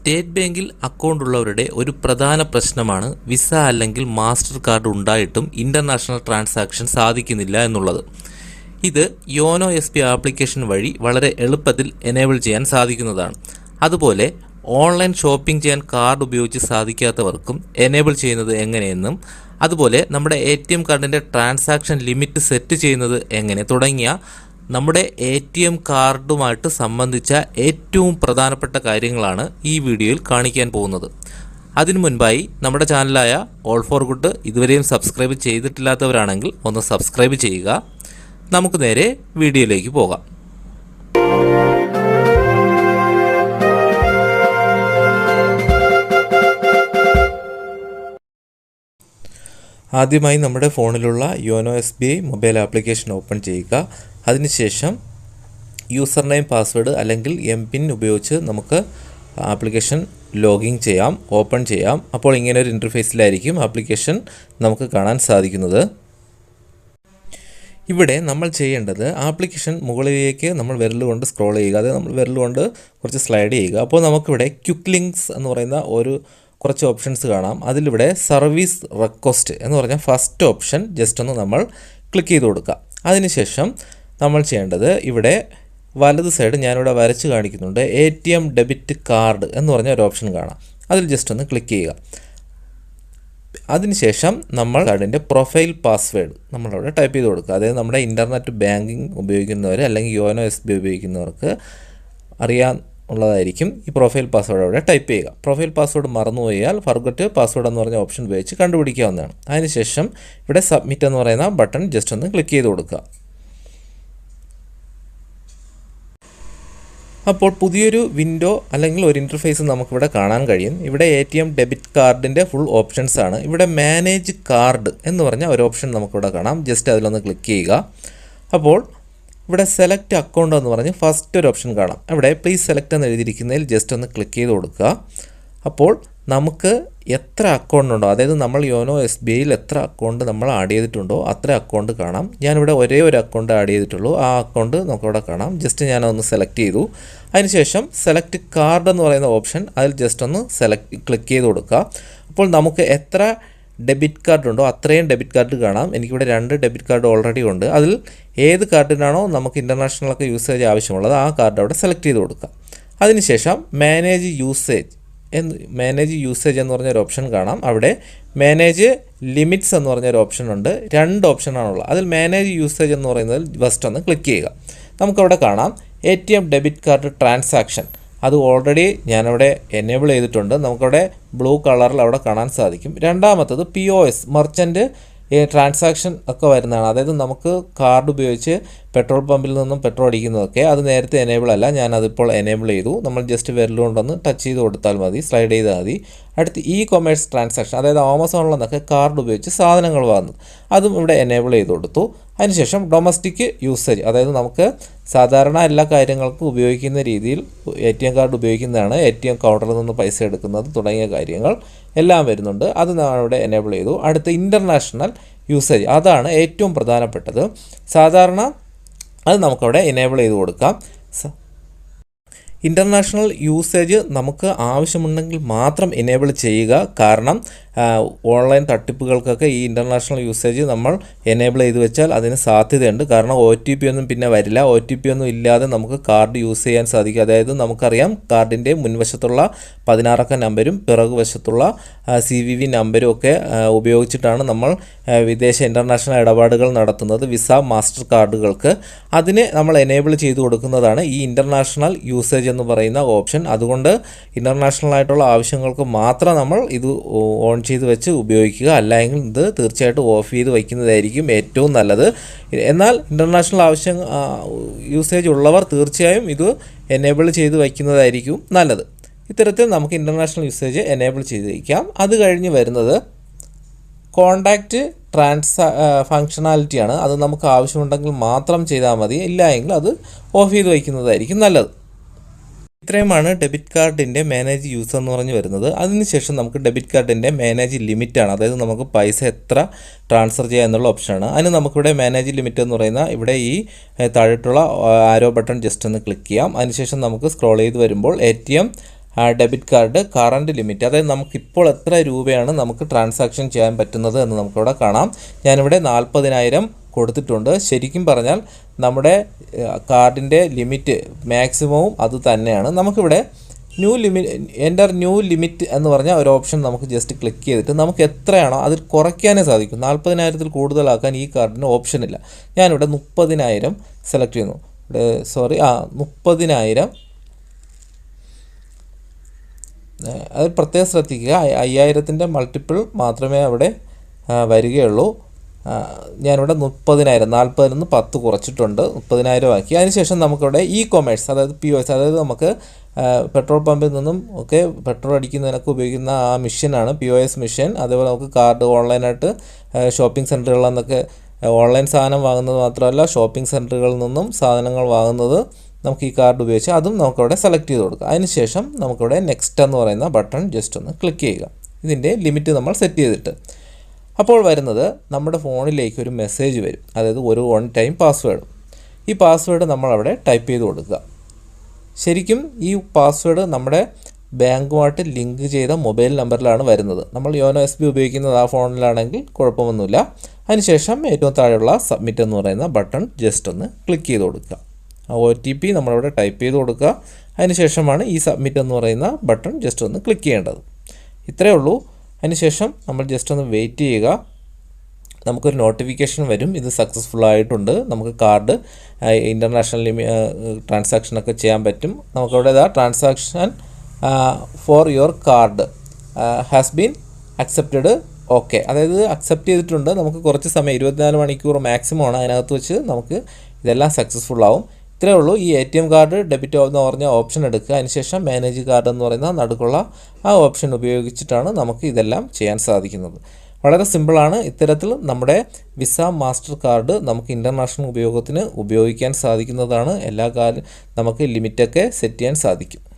State ബാങ്കിൽ account ഉള്ളവരുടെ ഒരു പ്രധാന പ്രശ്നമാണ് വിസ അല്ലെങ്കിൽ മാസ്റ്റർ കാർഡ് ഉണ്ടായിട്ടും ഇന്റർനാഷണൽ ട്രാൻസാക്ഷൻ സാധിക്കുന്നില്ല എന്നുള്ളത്. ഇത് യോനോ എസ് ആപ്ലിക്കേഷൻ വഴി വളരെ എളുപ്പത്തിൽ എനേബിൾ ചെയ്യാൻ സാധിക്കുന്നതാണ്. അതുപോലെ ഓൺലൈൻ ഷോപ്പിംഗ് ചെയ്യാൻ കാർഡ് ഉപയോഗിച്ച് സാധിക്കാത്തവർക്കും എനേബിൾ ചെയ്യുന്നത് എങ്ങനെയെന്നും അതുപോലെ നമ്മുടെ എ ടി എം കാർഡിന്റെ ട്രാൻസാക്ഷൻ ലിമിറ്റ് സെറ്റ് ചെയ്യുന്നത് എങ്ങനെ തുടങ്ങിയ നമ്മുടെ എ ടി എം കാർഡുമായിട്ട് സംബന്ധിച്ച ഏറ്റവും പ്രധാനപ്പെട്ട കാര്യങ്ങളാണ് ഈ വീഡിയോയിൽ കാണിക്കാൻ പോകുന്നത്. അതിനു മുൻപായി നമ്മുടെ ചാനലായ ഓൾ ഫോർ ഗുഡ് ഇതുവരെയും സബ്സ്ക്രൈബ് ചെയ്തിട്ടില്ലാത്തവരാണെങ്കിൽ ഒന്ന് സബ്സ്ക്രൈബ് ചെയ്യുക. നമുക്ക് നേരെ വീഡിയോയിലേക്ക് പോകാം. ആദ്യമായി നമ്മുടെ ഫോണിലുള്ള YONO S B I mobile application open ചെയ്യുക. അതിനുശേഷം യൂസർ നെയിം പാസ്വേഡ് അല്ലെങ്കിൽ എം പിൻ ഉപയോഗിച്ച് നമുക്ക് ആപ്ലിക്കേഷൻ ലോഗിൻ ചെയ്യാം ഓപ്പൺ ചെയ്യാം. അപ്പോൾ ഇങ്ങനെ ഒരു ഇന്റർഫേസിലായിരിക്കും ആപ്ലിക്കേഷൻ നമുക്ക് കാണാൻ സാധിക്കുന്നത്. ഇവിടെ നമ്മൾ ചെയ്യേണ്ടത് ആപ്ലിക്കേഷൻ മുകളിലേക്ക് നമ്മൾ വിരൽ കൊണ്ട് സ്ക്രോൾ ചെയ്യുക. അതായത് നമ്മൾ വിരൽ കൊണ്ട് കുറച്ച് സ്ലൈഡ് ചെയ്യുക. അപ്പോൾ നമുക്കിവിടെ ക്യുക്ക് ലിങ്ക്സ് എന്ന് പറയുന്ന ഒരു കുറച്ച് ഓപ്ഷൻസ് കാണാം. അതിലിവിടെ സർവീസ് റിക്വസ്റ്റ് എന്ന് പറഞ്ഞാൽ ഫസ്റ്റ് ഓപ്ഷൻ ജസ്റ്റ് ഒന്ന് നമ്മൾ ക്ലിക്ക് ചെയ്ത് കൊടുക്കുക അതിനുശേഷം നമ്മൾ ചെയ്യേണ്ടത് ഇവിടെ വലത് സൈഡ് ഞാനിവിടെ വരച്ച് കാണിക്കുന്നുണ്ട് A T M debit card എന്ന് പറഞ്ഞ ഒരു ഓപ്ഷൻ കാണാം. അതിൽ ജസ്റ്റ് ഒന്ന് ക്ലിക്ക് ചെയ്യുക. അതിനുശേഷം നമ്മൾ കാർഡിന്റെ പ്രൊഫൈൽ പാസ്വേഡ് നമ്മളവിടെ ടൈപ്പ് ചെയ്ത് കൊടുക്കുക. അതായത് നമ്മുടെ ഇന്റർനെറ്റ് ബാങ്കിങ് ഉപയോഗിക്കുന്നവർ അല്ലെങ്കിൽ യോനോ എസ് ബി ഉപയോഗിക്കുന്നവർക്ക് അറിയാൻ ഉള്ളതായിരിക്കും ഈ പ്രൊഫൈൽ പാസ്വേഡ് അവിടെ ടൈപ്പ് ചെയ്യുക. പ്രൊഫൈൽ പാസ്വേഡ് മറന്നുപോയാൽ ഫർഗറ്റ് പാസ്വേഡ് എന്ന് പറഞ്ഞ ഓപ്ഷൻ ഉപയോഗിച്ച് കണ്ടുപിടിക്കാവുന്നതാണ്. അതിനുശേഷം ഇവിടെ സബ്മിറ്റ് എന്ന് പറയുന്ന ബട്ടൺ ജസ്റ്റ് ഒന്ന് ക്ലിക്ക് ചെയ്ത് കൊടുക്കുക. അപ്പോൾ പുതിയൊരു വിൻഡോ അല്ലെങ്കിൽ ഒരു ഇന്റർഫേസ് നമുക്കിവിടെ കാണാൻ കഴിയും. ഇവിടെ എ ടി എം ഡെബിറ്റ് കാർഡിന്റെ ഫുൾ ഓപ്ഷൻസ് ആണ്. ഇവിടെ മാനേജ് കാർഡ് എന്ന് പറഞ്ഞ ഒരു ഓപ്ഷൻ നമുക്കിവിടെ കാണാം. ജസ്റ്റ് അതിലൊന്ന് ക്ലിക്ക് ചെയ്യുക. അപ്പോൾ ഇവിടെ സെലക്ട് അക്കൗണ്ട് എന്ന് പറഞ്ഞ് ഫസ്റ്റ് ഒരു ഓപ്ഷൻ കാണാം. ഇവിടെ പ്ലീസ് സെലക്ട് എന്ന് എഴുതിയിരിക്കുന്നതിൽ ജസ്റ്റ് ഒന്ന് ക്ലിക്ക് ചെയ്ത് കൊടുക്കുക. അപ്പോൾ നമുക്ക് എത്ര അക്കൗണ്ട് ഉണ്ടോ അതായത് നമ്മൾ യോനോ എസ് ബി ഐയിൽ എത്ര അക്കൗണ്ട് നമ്മൾ ആഡ് ചെയ്തിട്ടുണ്ടോ അത്ര അക്കൗണ്ട് കാണാം. ഞാനിവിടെ ഒരേ ഒരു അക്കൗണ്ട് ആഡ് ചെയ്തിട്ടുള്ളൂ. ആ അക്കൗണ്ട് നമുക്കിവിടെ കാണാം. ജസ്റ്റ് ഞാനൊന്ന് സെലക്ട് ചെയ്തു. അതിനുശേഷം സെലക്ട് കാർഡ് എന്ന് പറയുന്ന ഓപ്ഷൻ അതിൽ ജസ്റ്റ് ഒന്ന് സെലക്ട് ക്ലിക്ക് ചെയ്ത് കൊടുക്കുക. അപ്പോൾ നമുക്ക് എത്ര ഡെബിറ്റ് കാർഡ് ഉണ്ടോ അത്രയും ഡെബിറ്റ് കാർഡ് കാണാം. എനിക്കിവിടെ രണ്ട് ഡെബിറ്റ് കാർഡ് ഓൾറെഡി ഉണ്ട്. അതിൽ ഏത് കാർഡിനാണോ നമുക്ക് ഇന്റർനാഷണലൊക്കെ യൂസേജ് ആവശ്യമുള്ളത് ആ കാർഡ് അവിടെ സെലക്ട് ചെയ്ത് കൊടുക്കാം. അതിനുശേഷം മാനേജ് യൂസേജ് എന്ന് മാനേജ് യൂസേജ് എന്ന് പറഞ്ഞൊരു ഓപ്ഷൻ കാണാം. അവിടെ മാനേജ് ലിമിറ്റ്സ് എന്ന് പറഞ്ഞൊരു ഓപ്ഷൻ ഉണ്ട്. രണ്ട് ഓപ്ഷനാണുള്ളത് അതിൽ മാനേജ് യൂസേജ് എന്ന് പറയുന്നതിൽ ഫസ്റ്റ് ഒന്ന് ക്ലിക്ക് ചെയ്യുക. നമുക്കവിടെ കാണാം. A T M debit card transaction അത് ഓൾറെഡി ഞാനവിടെ എനേബിൾ ചെയ്തിട്ടുണ്ട്. നമുക്കവിടെ ബ്ലൂ കളറിൽ അവിടെ കാണാൻ സാധിക്കും. രണ്ടാമത്തത് P O S merchant transaction ഒക്കെ വരുന്നതാണ്. അതായത് നമുക്ക് കാർഡ് ഉപയോഗിച്ച് പെട്രോൾ പമ്പിൽ നിന്നും പെട്രോൾ അടിക്കുന്നതൊക്കെ അത് നേരത്തെ എനേബിൾ അല്ല. ഞാൻ അതിപ്പോൾ എനേബിൾ ചെയ്തു. നമ്മൾ ജസ്റ്റ് വിരലുകൊണ്ടൊന്ന് ടച്ച് ചെയ്ത് കൊടുത്താൽ മതി. സ്ലൈഡ് ചെയ്താൽ മതി. അടുത്ത് ഇ കൊമേഴ്സ് ട്രാൻസാക്ഷൻ അതായത് ആമസോണിൽ നിന്നൊക്കെ കാർഡ് ഉപയോഗിച്ച് സാധനങ്ങൾ വാങ്ങുന്നത്. അതും ഇവിടെ എനേബിൾ ചെയ്ത് കൊടുത്തു. അതിനുശേഷം ഡൊമസ്റ്റിക് യൂസേജ് അതായത് നമുക്ക് സാധാരണ എല്ലാ കാര്യങ്ങൾക്കും ഉപയോഗിക്കുന്ന രീതിയിൽ എ ടി എം കാർഡ് ഉപയോഗിക്കുന്നതാണ് എ ടി എം കൗണ്ടറിൽ നിന്ന് പൈസ എടുക്കുന്നത് തുടങ്ങിയ കാര്യങ്ങൾ എല്ലാം വരുന്നുണ്ട്. അത് ഞാൻ ഇവിടെ എനേബിൾ ചെയ്തു. അടുത്ത ഇന്റർനാഷണൽ യൂസേജ് അതാണ് ഏറ്റവും പ്രധാനപ്പെട്ടത്. സാധാരണ അത് നമുക്കവിടെ എനേബിൾ ചെയ്ത് കൊടുക്കാം. ഇന്റർനാഷണൽ യൂസേജ് നമുക്ക് ആവശ്യമുണ്ടെങ്കിൽ മാത്രം എനേബിൾ ചെയ്യുക. കാരണം ഓൺലൈൻ തട്ടിപ്പുകൾക്കൊക്കെ ഈ ഇന്റർനാഷണൽ യൂസേജ് നമ്മൾ എനേബിൾ ചെയ്ത് വെച്ചാൽ അതിന് സാധ്യതയുണ്ട്. കാരണം ഒ ടി പി ഒന്നും പിന്നെ വരില്ല. ഒ ടി പി ഒന്നും ഇല്ലാതെ നമുക്ക് കാർഡ് യൂസ് ചെയ്യാൻ സാധിക്കും. അതായത് നമുക്കറിയാം കാർഡിന്റെ മുൻവശത്തുള്ള പതിനാറക്ക നമ്പരും പിറകുവശത്തുള്ള സി വി വി നമ്പരും ഒക്കെ ഉപയോഗിച്ചിട്ടാണ് നമ്മൾ വിദേശ ഇന്റർനാഷണൽ ഇടപാടുകൾ നടത്തുന്നത് വിസ മാസ്റ്റർ കാർഡുകൾക്ക് അതിന് നമ്മൾ എനേബിൾ ചെയ്ത് കൊടുക്കുന്നതാണ് ഈ ഇന്റർനാഷണൽ യൂസേജ് എന്ന് പറയുന്ന ഓപ്ഷൻ അതുകൊണ്ട് ഇന്റർനാഷണൽ ആയിട്ടുള്ള ആവശ്യങ്ങൾക്ക് മാത്രം നമ്മൾ ഇത് ഓൺ ചെയ്ത് വെച്ച് ഉപയോഗിക്കുക. അല്ലെങ്കിൽ ഇത് തീർച്ചയായിട്ടും ഓഫ് ചെയ്ത് വയ്ക്കുന്നതായിരിക്കും ഏറ്റവും നല്ലത്. എന്നാൽ ഇന്റർനാഷണൽ ആവശ്യം യൂസേജ് ഉള്ളവർ തീർച്ചയായും ഇത് എനേബിൾ ചെയ്ത് വയ്ക്കുന്നതായിരിക്കും നല്ലത്. ഇത്തരത്തിൽ നമുക്ക് ഇന്റർനാഷണൽ യൂസേജ് എനേബിൾ ചെയ്തിരിക്കാം. അത് കഴിഞ്ഞ് വരുന്നത് കോണ്ടാക്റ്റ് ട്രാൻസാ ഫങ്ഷണാലിറ്റിയാണ് അത് നമുക്ക് ആവശ്യമുണ്ടെങ്കിൽ മാത്രം ചെയ്താൽ മതി. ഇല്ല എങ്കിൽ അത് ഓഫ് ചെയ്ത് വയ്ക്കുന്നതായിരിക്കും നല്ലത്. ഇത്രയുമാണ് ഡെബിറ്റ് കാർഡിന്റെ മാനേജ് യൂസ് എന്ന് പറഞ്ഞ് വരുന്നത്. അതിനുശേഷം നമുക്ക് ഡെബിറ്റ് കാർഡിന്റെ മാനേജ് ലിമിറ്റാണ് അതായത് നമുക്ക് പൈസ എത്ര ട്രാൻസ്ഫർ ചെയ്യുക എന്നുള്ള ഓപ്ഷനാണ് അതിന് നമുക്കിവിടെ മാനേജ് ലിമിറ്റ് എന്ന് പറയുന്ന ഇവിടെ ഈ താഴെയുള്ള ആരോ ബട്ടൺ ജസ്റ്റ് ഒന്ന് ക്ലിക്ക് ചെയ്യാം. അതിനുശേഷം നമുക്ക് സ്ക്രോൾ ചെയ്ത് വരുമ്പോൾ A T M debit card current limit അതായത് നമുക്കിപ്പോൾ എത്ര രൂപയാണ് നമുക്ക് ട്രാൻസാക്ഷൻ ചെയ്യാൻ പറ്റുന്നത് എന്ന് നമുക്കിവിടെ കാണാം. ഞാനിവിടെ നാൽപ്പതിനായിരം കൊടുത്തിട്ടുണ്ട്. ശരിക്കും പറഞ്ഞാൽ നമ്മുടെ കാർഡിന്റെ ലിമിറ്റ് മാക്സിമവും അത് തന്നെയാണ്. നമുക്കിവിടെ new limit enter new limit എന്ന് പറഞ്ഞ ഒരു ഓപ്ഷൻ നമുക്ക് ജസ്റ്റ് ക്ലിക്ക് ചെയ്തിട്ട് നമുക്ക് എത്രയാണോ അതിൽ കുറയ്ക്കാനേ സാധിക്കും. നാൽപ്പതിനായിരത്തിൽ കൂടുതലാക്കാൻ ഈ കാർഡിന് ഓപ്ഷൻ ഇല്ല. ഞാനിവിടെ മുപ്പതിനായിരം സെലക്ട് ചെയ്യുന്നു. സോറി ആ മുപ്പതിനായിരം അത് പ്രത്യേകം ശ്രദ്ധിക്കുക. അയ്യ- അയ്യായിരത്തിന്റെ മൾട്ടിപ്പിൾ മാത്രമേ അവിടെ വരികയുള്ളൂ. ഞാനിവിടെ മുപ്പതിനായിരം നാൽപ്പതിൽ നിന്ന് പത്ത് കുറച്ചിട്ടുണ്ട്. മുപ്പതിനായിരം ആക്കി. അതിനുശേഷം നമുക്കിവിടെ ഇ കൊമേഴ്സ് അതായത് പി ഒ എസ് അതായത് നമുക്ക് പെട്രോൾ പമ്പിൽ നിന്നും ഒക്കെ പെട്രോൾ അടിക്കുന്നതിനൊക്കെ ഉപയോഗിക്കുന്ന ആ മിഷനാണ് പി ഒ എസ് മിഷൻ അതേപോലെ നമുക്ക് കാർഡ് ഓൺലൈനായിട്ട് ഷോപ്പിംഗ് സെന്ററുകളിൽ നിന്നൊക്കെ ഓൺലൈൻ സാധനം വാങ്ങുന്നത് മാത്രമല്ല ഷോപ്പിംഗ് സെന്ററുകളിൽ നിന്നും സാധനങ്ങൾ വാങ്ങുന്നത് നമുക്ക് ഈ കാർഡ് ഉപയോഗിച്ച് അതും നമുക്കവിടെ സെലക്ട് ചെയ്ത് കൊടുക്കാം. അതിനുശേഷം നമുക്കിവിടെ നെക്സ്റ്റ് എന്ന് പറയുന്ന ബട്ടൺ ജസ്റ്റ് ഒന്ന് ക്ലിക്ക് ചെയ്യുക. ഇതിന്റെ ലിമിറ്റ് നമ്മൾ സെറ്റ് ചെയ്തിട്ട്. അപ്പോൾ വരുന്നത് നമ്മുടെ ഫോണിലേക്ക് ഒരു മെസ്സേജ് വരും. അതായത് ഒരു വൺ ടൈം പാസ്വേഡ് ഈ പാസ്വേഡ് നമ്മളവിടെ ടൈപ്പ് ചെയ്ത് കൊടുക്കുക. ശരിക്കും ഈ പാസ്വേഡ് നമ്മുടെ ബാങ്കുമായിട്ട് ലിങ്ക് ചെയ്ത മൊബൈൽ നമ്പറിലാണ് വരുന്നത്. നമ്മൾ യോനോ എസ് ബി ഉപയോഗിക്കുന്നത് ആ ഫോണിലാണെങ്കിൽ കുഴപ്പമൊന്നുമില്ല. അതിനുശേഷം ഏറ്റവും താഴെയുള്ള സബ്മിറ്റ് എന്ന് പറയുന്ന ബട്ടൺ ജസ്റ്റ് ഒന്ന് ക്ലിക്ക് ചെയ്ത് കൊടുക്കുക. ഒ ടി പി നമ്മളവിടെ ടൈപ്പ് ചെയ്ത് കൊടുക്കുക. അതിനുശേഷമാണ് ഈ സബ്മിറ്റ് എന്ന് പറയുന്ന ബട്ടൺ ജസ്റ്റ് ഒന്ന് ക്ലിക്ക് ചെയ്യേണ്ടത്. ഇത്രയേ ഉള്ളൂ. അതിനുശേഷം നമ്മൾ ജസ്റ്റ് ഒന്ന് വെയിറ്റ് ചെയ്യുക. നമുക്കൊരു നോട്ടിഫിക്കേഷൻ വരും. ഇത് സക്സസ്ഫുൾ ആയിട്ടുണ്ട്. നമുക്ക് കാർഡ് ഇന്റർനാഷണൽ ട്രാൻസാക്ഷനൊക്കെ ചെയ്യാൻ പറ്റും. നമുക്കവിടെ ഇതാ transaction for your card has been accepted okay അതായത് അക്സെപ്റ്റ് ചെയ്തിട്ടുണ്ട്. നമുക്ക് കുറച്ച് സമയം ഇരുപത്തിനാല് മണിക്കൂർ മാക്സിമം ആണ് അതിനകത്ത് വെച്ച് നമുക്ക് ഇതെല്ലാം സക്സസ്ഫുൾ ആവും. ഇത്രയേ ഉള്ളൂ. ഈ A T M card debit എന്ന് പറഞ്ഞ ഓപ്ഷൻ എടുക്കുക. അതിനുശേഷം മാനേജ് കാർഡ് എന്ന് പറയുന്ന നടുക്കുള്ള ആ ഓപ്ഷൻ ഉപയോഗിച്ചിട്ടാണ് നമുക്ക് ഇതെല്ലാം ചെയ്യാൻ സാധിക്കുന്നത്. വളരെ സിമ്പിളാണ് ഇത്തരത്തിൽ നമ്മുടെ വിസ മാസ്റ്റർ കാർഡ് നമുക്ക് ഇന്റർനാഷണൽ ഉപയോഗത്തിന് ഉപയോഗിക്കാൻ സാധിക്കുന്നതാണ്. എല്ലാ കാലം നമുക്ക് ലിമിറ്റൊക്കെ സെറ്റ് ചെയ്യാൻ സാധിക്കും.